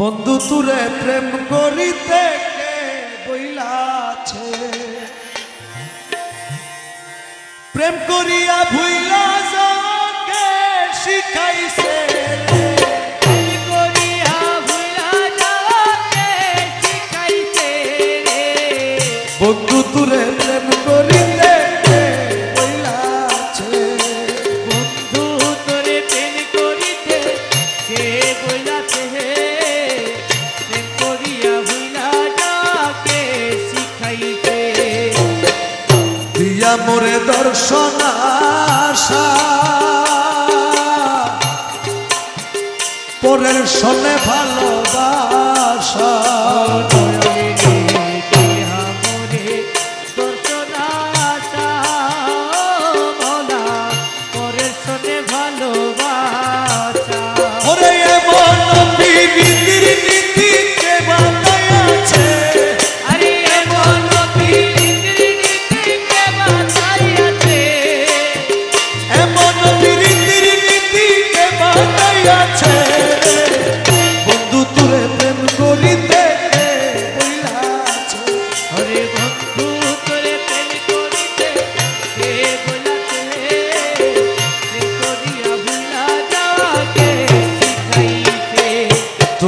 বন্ধু তুরে প্রেম করিতে কে বইলাছে প্রেম করিয়া ভুইলা যাকে শিখাইছে। বন্ধু তুরে প্রেম করিতে দিয়া মোরে দর্শন আশা। পরের সনে ভালোবাসা। ওরে এমন পীড়িতির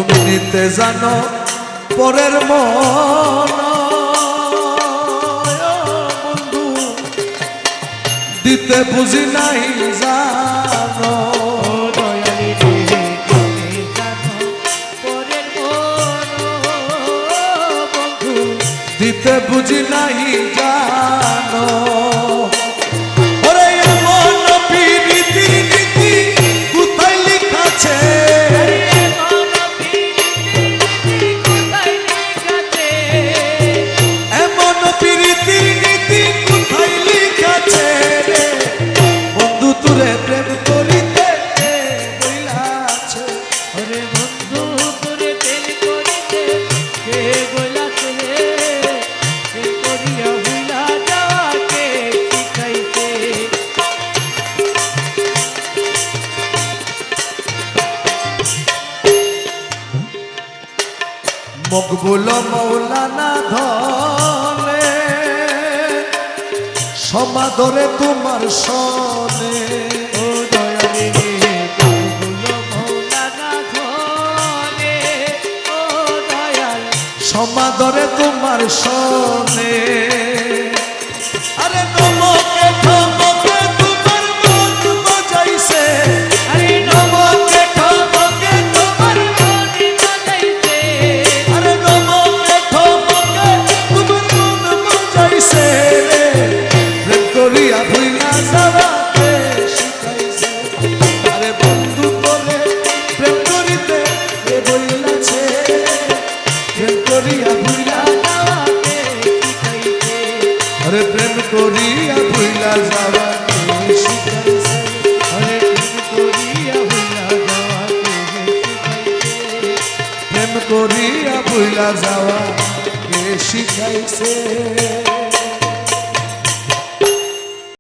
তুমি নিতে জানো পরের মন। বন্ধু দিতে বুঝি নাই জানো। দিতে বুঝি নাই জানো। মকবুল মৌলানা ধরে সমাদরে তোমার সনে। সমাদরে তোমার সনে। বন্ধু করে, প্রেম করিতে কে বইলাছে প্রেম করিয়া ভুইলা যাওয়াকে শিখাইতে আরে প্রেম করিয়া ভুইলা যাওয়াকে শিখাইছে আরে প্রেম করিয়া ভুলা যাওয়াকে শিখাইতে প্রেম করিয়া ভুইলা যাওয়া